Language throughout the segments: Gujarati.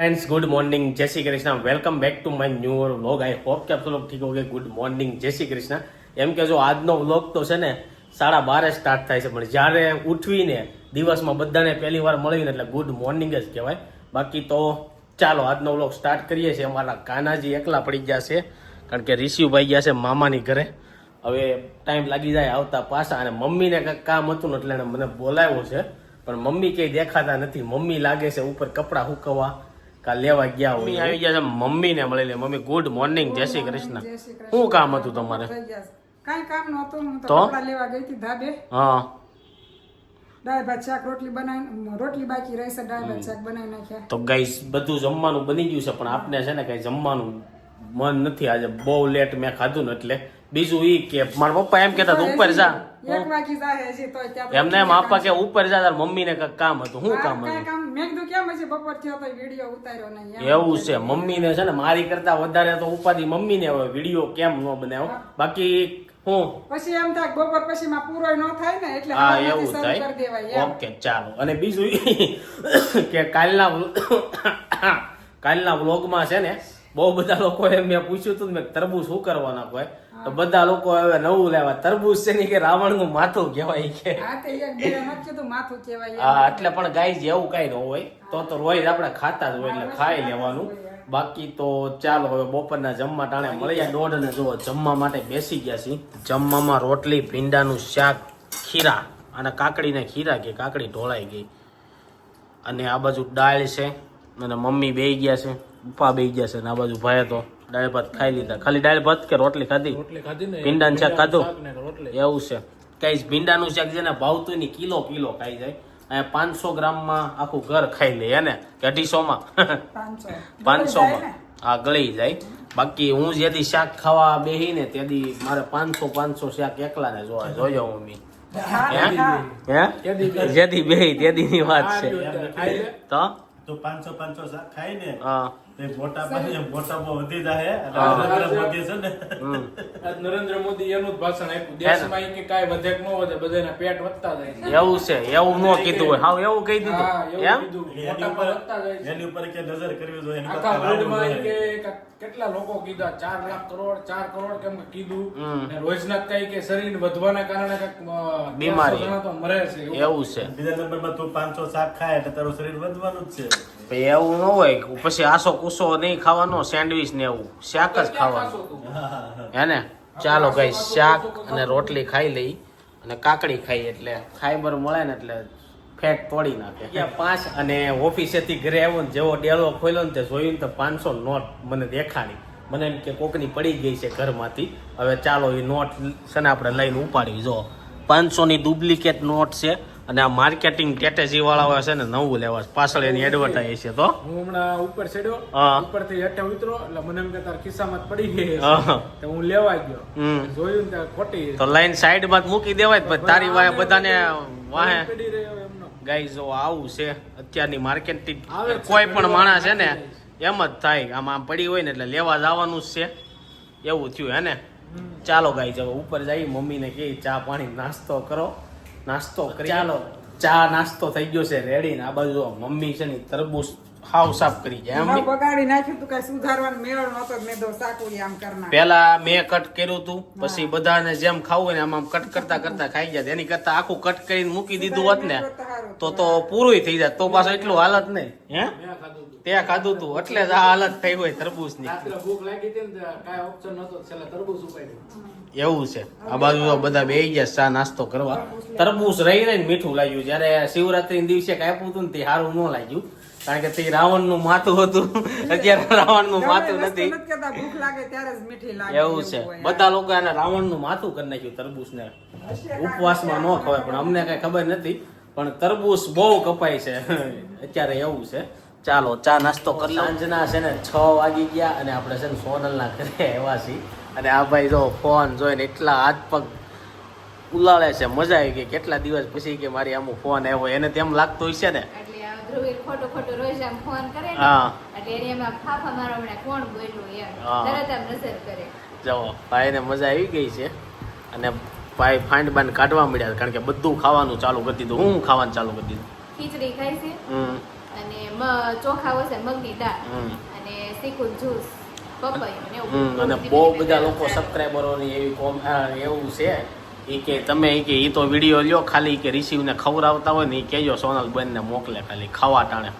friends good morning Jai Shri Krishna welcome back to my new vlog I hope કે આપ સૌ લોગ ઠીક હોગે ગુડ મોર્નિંગ જય શ્રી કૃષ્ણ એમ કે જો આજનો વ્લોગ તો છે ને સાડા બારે સ્ટાર્ટ થાય છે પણ જ્યારે ઉઠવીને દિવસમાં બધાને પહેલી વાર મળીને એટલે ગુડ મોર્નિંગ જ કહેવાય બાકી તો ચાલો આજનો વ્લોગ સ્ટાર્ટ કરીએ છીએ અમારા કાનાજી એકલા પડી ગયા છે કારણ કે રિશિવભાઈ ગયા છે મામાની ઘરે હવે ટાઈમ લાગી જાય આવતા પાછા અને મમ્મીને કંઈક કામ હતું ને એટલે એણે મને બોલાવ્યો છે પણ મમ્મી કઈ દેખાતા નથી મમ્મી લાગે છે ઉપર કપડાં સુકવવા કા લેવા ગયા હોય આવી ગયા છે. મમ્મીને મળી લે. મમ્મી ગુડ મોર્નિંગ જય શ્રી કૃષ્ણ. શું કામ હતું તમારે. કાંઈ કામ નહોતું. હું તો કપડા લેવા ગઈ હતી ધાબે. હા. દાળ ભાત શાક રોટલી બનાવી રોટલી બાકી રહી છે. દાળ ભાત શાક બનાવી નાખ્યા. તો ગાઈસ બધું જમવાનું બની ગયું છે પણ આપને છે ને કઈ જમવાનું મન નથી. આજે બહુ લેટ મેં ખાધું ને એટલે બીજું ઈ કે મારા પપ્પા એમ હતા, ઉપર જા. એમને એમ આપવા કે ઉપર જા તાર મમ્મીને કંઈક કામ હતું. શું કામ હતું. એવું છે. મમ્મીને છે ને મારી કરતા વધારે તો ઉપાધિ મમ્મીને હવે વીડિયો કેમ ન બનાવ બાકી હું? પછી એમ થાય બપોર પછી માં પૂરો ન થાય ને એટલે હા એવું થાય. ઓકે ચાલો. અને બીજું કે કાલના કાલના વ્લોગમાં છે ને બહુ બધા લોકોએ મેં પૂછ્યું હતું ને મેં તરબૂચ શું કરવાના કોઈ? તો બધા લોકો હવે નવું લેવા તરબૂચ છે ને કે રાવણનું માથું કહેવાય કે? હા એમ. એટલે પણ ગાય જેવું કઈ ન હોય તો તો રોજ આપણે ખાતા જ હોય એટલે ખાઈ લેવાનું. બાકી તો ચાલો હવે બપોરના જમવા ટાણે મળી જાય દોઢ ને જો જમવા માટે બેસી ગયા છીએ. જમવામાં રોટલી ભીંડાનું શાક ખીરા અને કાકડીને ખીરા કે કાકડી ઢોળાઈ ગઈ. અને આ બાજુ દાળ છે અને મમ્મી બેહી ગયા છે. પપ્પા બે ગયા છે અને આ બાજુ ભાઈ તો દાળ ભાત ખાઈ લીધા. ખાલી દાળ ભાત કે રોટલી ખાધી? ભીંડાનું શાક ખાધું? એવું છે. કઈ ભીંડાનું શાક છે ને ભાવતું નહીં કિલો કિલો ખાઈ જાય. અહીંયા પાંચસો ગ્રામમાં આખું ઘર ખાઈ લે એને કે અઢીસોમાં? પાંચસોમાં. ને? આ ગળી જાય. બાકી હું જેથી શાક ખાવા બેહી ને તેથી મારે પાંચસો પાંચસો શાક એકલા ને જોવા જોજો મમ્મી. મી હે? હે. જેથી બેહી તેથી ની વાત છે. તો? તો પાંચસો પાંચસો શાક ખાઈ ને હા. તે મોટા પાસે મોટા બહુ વધી જાય એટલે નરેન્દ્ર મોદી છે ને. હમ. આજ નરેન્દ્ર મોદી એનું જ ભાષણ આપ્યું. દેશમાં કે કાંઈ વધે ન વધે બધાના પેટ વધતા જાય એવું છે એવું ન કીધું હોય. હાવ એવું કહી દીધું. એમ? એની ઉપર પર વધતા જાય છે. એની ઉપર કે નજર કરવી જોઈએ આખા વર્લ્ડમાં કે કેટલા લોકો કીધા ચાર લાખ કરોડ ચાર કરોડ કેમ કે કીધું. રોજના કઈ કે શરીર વધવાના કારણે કંઈક બીમારી. તો મરે છે. એવું. છે. બીજા નંબરમાં તું પાંચસો શાક ખાય એટલે તારું શરીર વધવાનું જ છે. એવું ન હોય પછી આસો કુસો નહીં ખાવાનો, સેન્ડવિચ ને એવું. શાક જ ખાવાનું. હે ને? ચાલો ગઈ શાક અને રોટલી ખાઈ લઈ અને કાકડી ખાઈ એટલે ફાઈબર મળે ને એટલે ફેટ તોડી નાખે. પાંચ અને ઓફિસેથી ઘરે આવ્યો ને જેવો ડેલો ખોલ્યો ને તે જોયું ને તો પાંચસો નોટ મને દેખાડી. મને એમ કે કોકની પડી ગઈ છે ઘરમાંથી. હવે ચાલો એ નોટ છે ને આપણે લઈને ઉપાડી જો. પાંચસોની ડુપ્લિકેટ નોટ છે. અને આ માર્કેટિંગ સ્ટ્રેટેજી વાળા છે ને નવું લેવા પાછળ એની એડવર્ટાઈઝ છે તો. હું હમણાં ઉપર ચડ્યો. હા. ઉપરથી હેઠે ઉતરો એટલે મને એમ કે તાર ખિસ્સામાં પડી ગઈ. તો હું લેવા ગયો. જોયું ને ખોટી તો લાઈન સાઈડમાં જ મૂકી દેવાય પછી તારી વાય બધાને વાહે. ગાઈઝ જો આવું છે અત્યારની માર્કેટિંગ કોઈ પણ માણસ છે ને એમ જ થાય આમ આમ પડી હોય ને એટલે લેવા જવાનું જ છે. એવું થયું હે ને? ચાલો ગાઈ હવે ઉપર જઈ મમ્મીને કે ચા પાણી નાસ્તો કરો. નાસ્તો કરી ચાલો. ચા નાસ્તો થઈ ગયો છે રેડી ને આ બાજુ મમ્મી છે ને તરબૂચ હાવ સાફ કરી જાય એમ બગાડી નાખ્યું તું કઈ સુધારવાનો મેળ નતો મેં તો સાકુડી આમ કરના પેલા મેં કટ કર્યું તું પછી બધાને જેમ ખાવું હોય ને આમ આમ કટ કરતા કરતા ખાઈ જાય એની કરતા આખું કટ કરીને મૂકી દીધું હોત ને તો તો પૂરું થઈ જાય તો પાછો એટલું હાલત નહીં હે? ખાધું તે. ખાધું તું. એટલે જ આ હાલત થઈ હોય તરબૂચની. ની ભૂખ લાગી હતી ને કાંઈ ઓપ્શન નહોતો. છેલ્લે તરબૂચ ઉપાડ્યું. એવું છે. આ બાજુ તો બધા બે ગયા ચા નાસ્તો કરવા. તરબૂચ રહી રહીને મીઠું લાગ્યું. જયારે શિવરાત્રી દિવસે કાપ્યું હતું ને તે સારું ન લાગ્યું. કારણ કે તે રાવણનું માથું હતું. અત્યારે રાવણનું માથું નથી. ભૂખ લાગે ત્યારે જ મીઠી લાગે એવું છે. બધા લોકો એને રાવણનું માથું કરી નાખ્યું તરબૂચ ને ઉપવાસમાં ન ખવાય પણ અમને કઈ ખબર નથી. પણ તરબૂચ બહુ કપાય છે. અત્યારે એવું છે. ચાલો ચા નાસ્તો કરી સાંજના છે ને છ વાગી ગયા અને આપણે છે ને સોનલના ઘરે એવા છીએ. અને આ ભાઈ જો ફોન જોઈને એટલા હાથ પગ ઉલાળે છે. મજા આવી ગઈ. કેટલા દિવસ પછી કે મારી આમ ફોન આવ્યો. એને તેમ લાગતું હશે ને. ધ્રુવી ખોટો ખોટો રોજ આમ ફોન કરે ને એટલે એને એમાં ફાફા મારો હમણાં કોણ બોલ્યું એમ. તરત આમ નજર કરે. જો ભાઈને મજા આવી ગઈ છે અને ભાઈ ફાઇન્ડ બાંડ કાઢવા મળ્યા કારણ કે બધું ખાવાનું ચાલુ કરી દીધું હું ખાવાનું ચાલુ કરી દીધું. ખીચડી ખાય છે અને ચોખા છે મગની દાળ અને સીકું જ્યુસ પપૈયું અને બહુ બધા લોકો. સબસ્ક્રાઈબરોની એવી કોમ એવું છે એ કે તમે કે એ તો વીડિયો લ્યો ખાલી કે રિસીવને ખવડાવતા હોય ને એ કહેજો સોનલ બેનને મોકલે ખાલી ખાવા ટાણે.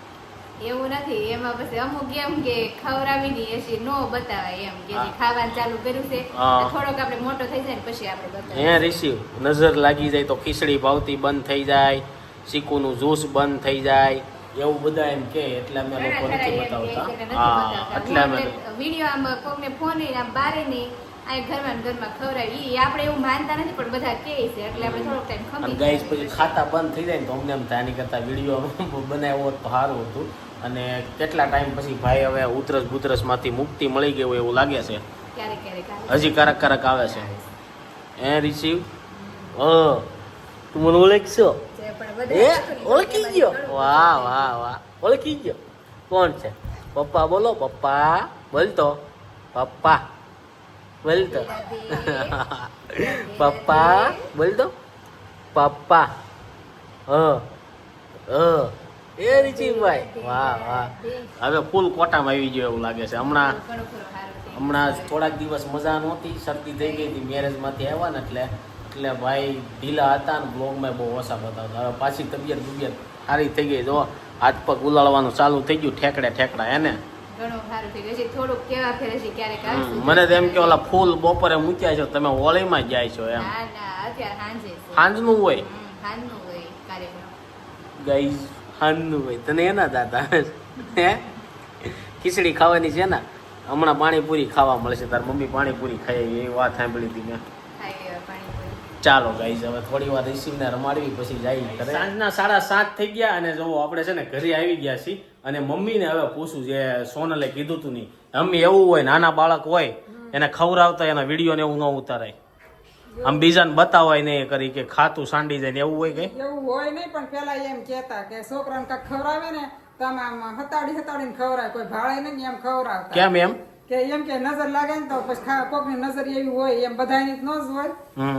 એવું નથી એમાં પછી અમુક એમ કે ખવડાવી ની એસી નો બતાવાય એમ કે ખાવાનું ચાલુ કર્યું છે થોડોક આપણે મોટો થઈ જાય ને પછી આપણે હે રિસીવ નજર લાગી જાય તો ખીચડી ભાવતી બંધ થઈ જાય ચીકુનું જ્યુસ બંધ થઈ જાય એવું બધા એમ કે એટલે અમે લોકો નથી બતાવતા. હા. એટલે અમે વીડિયો આમ કોકને ફોન આમ બારે નહીં આ ઘરમાં ઘરમાં ખવડાવી ઈ આપણે એવું માનતા નથી પણ બધા કહે છે એટલે આપણે થોડોક ટાઈમ ખમી ગાઈસ પછી ખાતા બંધ થઈ જાય ને તો અમને એમ થાય કરતા વીડિયો બનાવ્યો તો સારું હતું. અને કેટલા ટાઈમ પછી ભાઈ હવે ઉતરસ બુધરસમાંથી મુક્તિ મળી ગઈ હોય એવું લાગે છે? ક્યારેક ક્યારેક હજી કારક કારક આવે છે. એ રિસીવ હ તું મને ઓળખશો? એ ઓળખી ગયો? વાહ વાહ વાહ. ઓળખી ગયો. કોણ છે? પપ્પા બોલો પપ્પા. બોલતો. પપ્પા. બોલતો પપ્પા, બોલ તો. પપ્પા. હ હ. એ રીચીભાઈ વાહ વાહ. હવે ફૂલ કોટામાં આવી ગયો એવું લાગે છે. હમણાં. હમણાં થોડાક દિવસ મજા નહોતી, શરદી થઈ ગઈ હતી મેરેજમાંથી આવ્યા ને એટલે એટલે ભાઈ ઢીલા હતા ને બ્લોગમાં બહુ ઓછા બતાવતા. હવે પાછી તબિયત તબિયત સારી થઈ ગઈ. જો હાથ પગ ઉલાળવાનું ચાલુ થઈ ગયું, ઠેકડે, ઠેકડા એને ઘણું સારું થઈ ગયું છે થોડુંક કેવા ફેરે છે ક્યારેક મને તો એમ કે ઓલા ફૂલ બપોરે મૂક્યા છો તમે હોળીમાં જાય છો એમ. ના ના અત્યારે સાંજે સાંજનું હોય? સાંજનું હોય કાર્યક્રમ. ગઈ સાંજનું હોય. તને એના દાદા હે? ખીચડી ખાવાની છે ને? હમણાં પાણીપુરી ખાવા મળશે. તાર મમ્મી પાણીપુરી ખાઈ એ વાત સાંભળી હતી મેં. ખાઈ એવા પાણીપુરી. ચાલો ગાઈઝ હવે થોડી વાર રિસીવને રમાડવી પછી જાય સાંજના સાડા સાત થઈ ગયા અને જો આપણે છે ને ઘરે આવી ગયા છીએ અને મમ્મીને હવે પૂછું જે સોનલે કીધું તું નહીં મમ્મી એવું હોય નાના બાળક હોય એને ખવડાવતા એના વીડિયો ને એવું ન ઉતારાય. આમ બીજાને બતાવાય નહીં કરી કે ખાતું સાંડી જાય ને એવું હોય કે? એવું હોય નહીં પણ પેલા એમ કહેતા કે છોકરાને કાંઈક ખવડાવે ને તમે આમ હતાડી હતાડીને ખવડાવે. કોઈ ભાળે નહીં એમ ખવડાવતા. કેમ એમ? કે એમ કે નજર લાગે ને તો પછી કોકની નજર એવી હોય એમ બધાની જ ન જ હોય.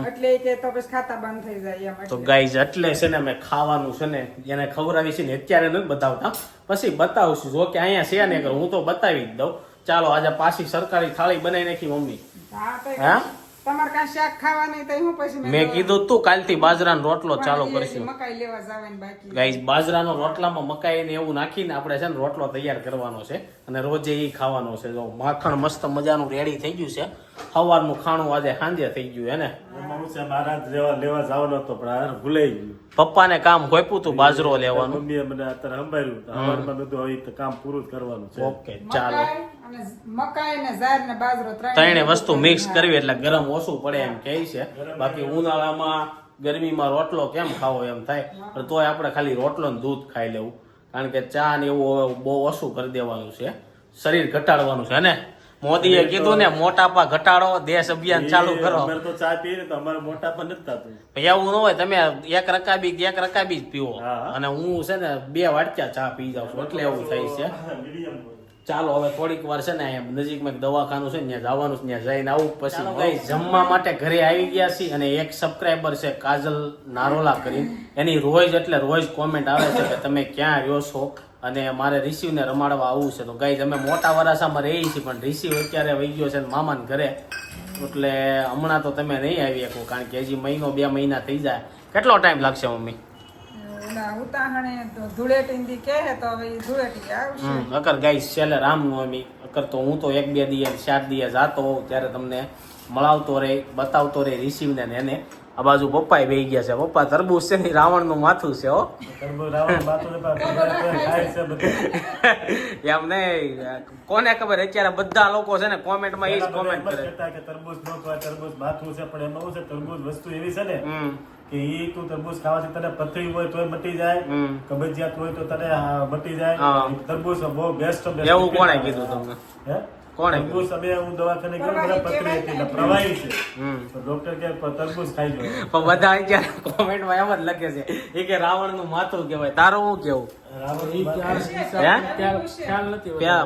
એટલે કે તો પછી ખાતા બંધ થઈ જાય એમ તો. ગાઈઝ એટલે છે ને અમે ખાવાનું છે ને એને ખવડાવી છે ને અત્યારે નથી બતાવતા. પછી બતાવશું. જો કે અહીંયા છે ને હું તો બતાવી જ દઉં. ચાલો આજે પાછી સરકારી થાળી બનાવી નાખી મમ્મી. હા હા? તમારે કાંઈ શાક ખાવા નહીં તો હું પછી મેં કીધું તું કાલથી બાજરાનો રોટલો ચાલુ કરશું. મકાઈ લેવા જવાની બાકી. ગાઈસ બાજરાનો રોટલામાં મકાઈ ને એવું નાખીને આપણે છે ને રોટલો તૈયાર કરવાનો છે અને રોજે એ ખાવાનો છે. જો માખણ મસ્ત મજાનું રેડી થઈ ગયું છે. સવારનું ખાણું આજે સાંજે થઈ ગયું હે ને? એમાં હું છે જ લેવા લેવા જવાનો હતો પણ ભૂલાઈ ગયું. પપ્પાને કામ ગોપ્યું તું બાજરો લેવાનું? મમ્મીએ મને અત્યારે સંભાળ્યું. બધું હવે તો કામ પૂરું કરવાનું છે. ઓકે ચાલો. ત્રણે વસ્તુ મિક્સ કરવી એટલે ગરમ ઓછું પડે એમ કહે છે. બાકી ઉનાળામાં ગરમીમાં રોટલો કેમ ખાવો એમ થાય? પણ તોય આપણે ખાલી રોટલો ને દૂધ ખાઈ લેવું. કારણ કે ચા ને એવું બહુ ઓછું કરી દેવાનું છે. શરીર ઘટાડવાનું છે ને? મોદીએ કીધું ને મોટાપા ઘટાડો દેશ અભિયાન ચાલુ કરો. તો ચા પીએ ને તો અમારે મોટા પણ નથી થતું. એવું ન હોય તમે એક રકાબી એક રકાબી જ પીવો. અને હું છે ને બે વાટક્યા ચા પી જાઉં છું એટલે એવું થાય છે. મીડિયમ ચાલો હવે થોડીક વાર છે ને નજીકમાં દવાખાનું છે ને ત્યાં જવાનું છે ત્યાં જઈને આવું પછી ભાઈ જમવા માટે ઘરે આવી ગયા છીએ અને એક સબસ્ક્રાઈબર છે કાજલ નારોલા કરી એની રોજ એટલે રોજ કોમેન્ટ આવે છે કે તમે ક્યાં રહ્યો છો? અને મારે રિસીવને રમાડવા આવવું છે. તો ગાઈ અમે મોટા વરાસામાં રહીએ છીએ પણ રિસીવ અત્યારે વહી ગયો છે ને મામાને ઘરે. એટલે હમણાં તો તમે નહીં આવી શકો કારણ કે હજી મહિનો બે મહિના થઈ જાય. કેટલો ટાઈમ લાગશે મમ્મી? ઉતાહણે તો ધૂળેટી કહે તો હવે ધૂળેટી આવશે. હમ ગાઈસ છેલ્લે રામનવમી અકર તો હું તો એક બે દિવસ ચાર દિવસ જાતો હોઉં ત્યારે તમને મળાવતો રહે બતાવતો રહે રિસીવને ને એને. આ બાજુ પપ્પાએ બે ગયા છે. પપ્પા તરબૂચ છે ને રાવણનું માથું છે હો. તરબૂચ રાવણ ને ખાય છે બધું. એમ નહીં કોને ખબર અત્યારે બધા લોકો છે ને કોમેન્ટમાં એ જ કોમેન્ટ કરે. તરબૂચ તરબૂચ માથું છે પણ એમાં છે તરબૂચ વસ્તુ એવી છે ને કે ઈ તું તરબૂચ ખાવાથી તને પથરી હોય તોય મટી જાય કબજિયાત હોય તો તને મટી જાય. હા. તરબૂચ બહુ બેસ્ટ એવું કોણે કીધું તમને? હે? કોણે તરબૂચ અમે હું દવાખાને ગયો બધા પથરી હતી ને. પ્રવાહી છે. તો ડોક્ટર કે તરબૂચ ખાઈ જાય પણ બધા કોમેન્ટમાં એમ જ લખે છે. એ કે રાવણનું માથું કહેવાય. તારું શું કેવું?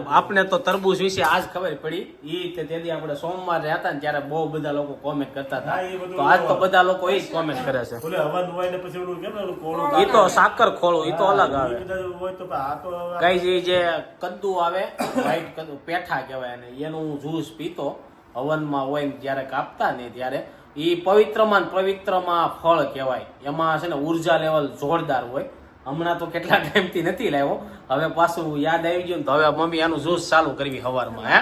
આપને તો તરબૂચ વિશે આજ ખબર પડી. ઈ કે તેથી આપણે સોમવારે રહેતા ને ત્યારે બહુ બધા લોકો કોમેન્ટ કરતા હતા. એ તો આજ તો બધા લોકો એ જ કોમેન્ટ કરે છે. ઈ તો સાકર ખોળું ઈ તો અલગ આવે. ઈ કદાચ હોય તો પણ આ તો કઈ જે કદ્દુ આવે વ્હાઈટ કદ્દુ પેઠા કહેવાય ને એનું જ્યુસ પીતો. હવનમાં હોય ને જ્યારે કાપતા ને ત્યારે ઈ પવિત્રમાં ને પવિત્રમાં ફળ કહેવાય. એમાં છે ને ઊર્જા લેવલ જોરદાર હોય. હમણાં તો કેટલા ટાઈમથી નથી લાવ્યો. હવે પાછું યાદ આવી ગયું ને તો હવે મમ્મી આનું જ્યુસ ચાલુ કરવી સવારમાં હે?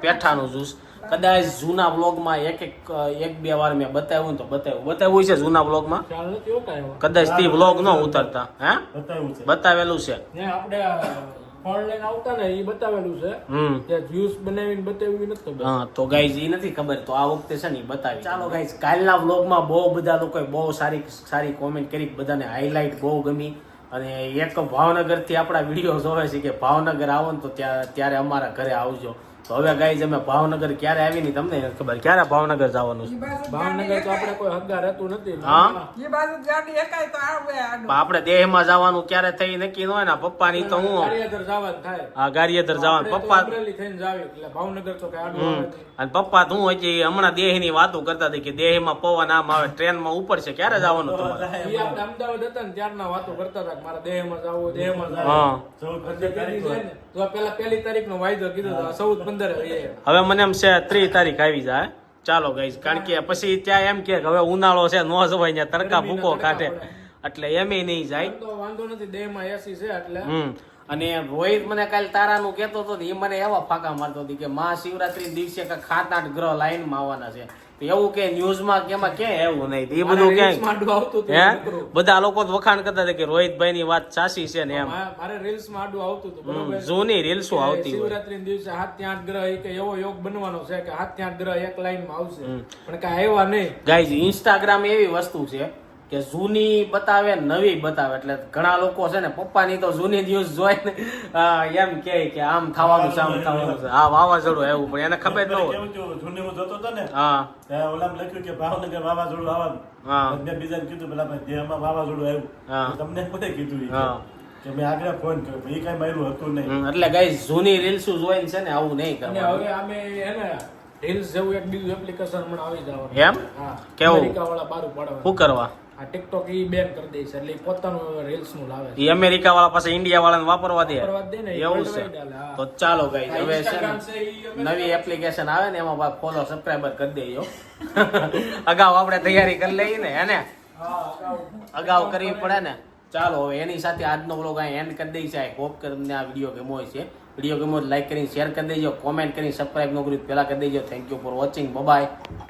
પેઠાનું જ્યુસ કદાચ જૂના બ્લોગમાં એક એક એક બે વાર મેં બતાવ્યું ને તો બતાવ્યું. બતાવ્યું છે જૂના બ્લોગમાં. કદાચ તે બ્લોગ ન ઉતરતા હે? બતાવ્યું બતાવેલું છે. આપણે ફળ લઈને આવતા ને એ બતાવેલું છે. હમ. ત્યાં જ્યુસ બનાવીને બતાવ્યું નથી ખબર. હા તો ગાઈઝ એ નથી ખબર. તો આ વખતે છે ને બતાવી. ચાલો ગાઈઝ કાલના વ્લોગમાં બહુ બધા લોકોએ બહુ સારી સારી કોમેન્ટ કરી બધાને હાઇલાઇટ બહુ ગમી. અને એક ભાવનગરથી આપણા વીડિયો જોવે છે કે ભાવનગર આવો ને તો ત્યાં ત્યારે અમારા ઘરે આવજો. તો હવે ગાઈઝ અમે ભાવનગર ક્યારે આવી ની તમને ખબર? ક્યારે ભાવનગર જવાનું છે? ભાવનગર તો આપણે કોઈ હગાર હતું નથી. હા? એ બાજુ ગાડી એકાય તો આવે આપણે દેહમાં જવાનું ક્યારે થઈ નક્કી ન હોય ને પપ્પાની તો હું ગારિયાધાર જવાનું થાય. હા ગારિયેધર જવાનું. પપ્પા અમરેલી થઈને જાવી એટલે ભાવનગર તો કઈ આડું. અને પપ્પા તું હું હમણાં દેહની વાતો કરતા હતી કે દેહમાં પવન આમ આવે ટ્રેનમાં ઉપર છે ક્યારે જવાનું તમારે? આપણે અમદાવાદ હતા ને ત્યારના વાતો કરતા હતા મારા દેહમાં જવું દેહમાં જવું ને, તો પેલા પહેલી તારીખ નો વાયદો કીધો તો ચૌદ હવે મને એમ છે ત્રીસ તારીખ આવી જાય. ચાલો ગઈ કારણ કે પછી ત્યાં એમ કે હવે ઉનાળો છે નો જવાય ત્યાં તડકા ભૂકો કાઢે એટલે એમ નહીં જાય. તો વાંધો નથી દેહમાં એસી છે એટલે. હમ. અને રોહિત મને કાલ તારાનું કહેતો હતો ને એ મને એવા ફાકા મારતો હતી કે મહાશિવરાત્રી દિવસે કાંઈક સાત આઠ ગ્રહ લાઈનમાં આવવાના છે. એવું કે ન્યૂઝમાં કે એમાં ક્યાંય એવું નહીં. એ બધું ક્યાંય? આવતું હે? બધા લોકો વખાણ કરતા હતા કે રોહિતભાઈ ની વાત સાચી છે ને એમ. મારે રીલ્સમાં આડું આવતું હતું જૂની રીલ્સો આવતી હોય? શિવરાત્રી દિવસે હાથથી આઠ ગ્રહ એક કે એવો યોગ બનવાનો છે કે હાથથી આઠ ગ્રહ એક લાઈનમાં આવશે પણ કઈ આવ્યા નહીં. ગાઈઝ ઇન્સ્ટાગ્રામ એવી વસ્તુ છે કે જૂની બતાવે નવી બતાવે. એટલે ઘણા લોકો છે ને પપ્પાની તો જૂની ન્યૂઝ જોઈને એમ કે કે આમ થવાનું છે આમ થવાનું છે. હા વાવાઝોડું એવું પણ એને ખબર ન હોય. જૂની હું જતો હતો ને હા. ઓલામ લખ્યું કે ભાવનગર વાવાઝોડું આવવાનું. હા. મેં બીજાને કીધું પેલા દેહમાં વાવાઝોડું આવ્યું. હા. તમને બધે કીધું હા. કે મેં આગળ ફોન કર્યો એ કઈ માર્યું હતું નહીં. એટલે ગાઈઝ જૂની રીલ્સ જોઈને છે ને આવું નહીં હવે અમે એને રીલ્સ જેવું એક બીજું એપ્લિકેશન હમણાં આવી જવાનું. એમ? કેવું? શું કરવા? આ ટિકટોક એ બેન કરી દે છે એટલે પોતાનું રીલ્સનું લાવે છે. અમેરિકા વાળા પાસે ઇન્ડિયા વાળાને વાપરવા દે. વાપરવા દે ને, એવું છે. તો ચાલો ગાઈસ હવે છે નવી એપ્લિકેશન આવે ને એમાં ફોલો સબસ્ક્રાઇબર કરી દેજો. અગાઉ આપણે તૈયારી કરી લઈએ ને એને અગાઉ. કરવી પડે ને. ચાલો હવે એની સાથે આજનો બ્લોગ અહીં એન્ડ કરી દઈ છે હોપ કે તમને આ વીડિયો ગમો હોય છે વીડિયો ગમો લાઈક કરીને શેર કરી દેજો. કોમેન્ટ કરીને સબસ્ક્રાઇબ ન કર્યું પહેલા કરી દેજો. Thank you for watching bye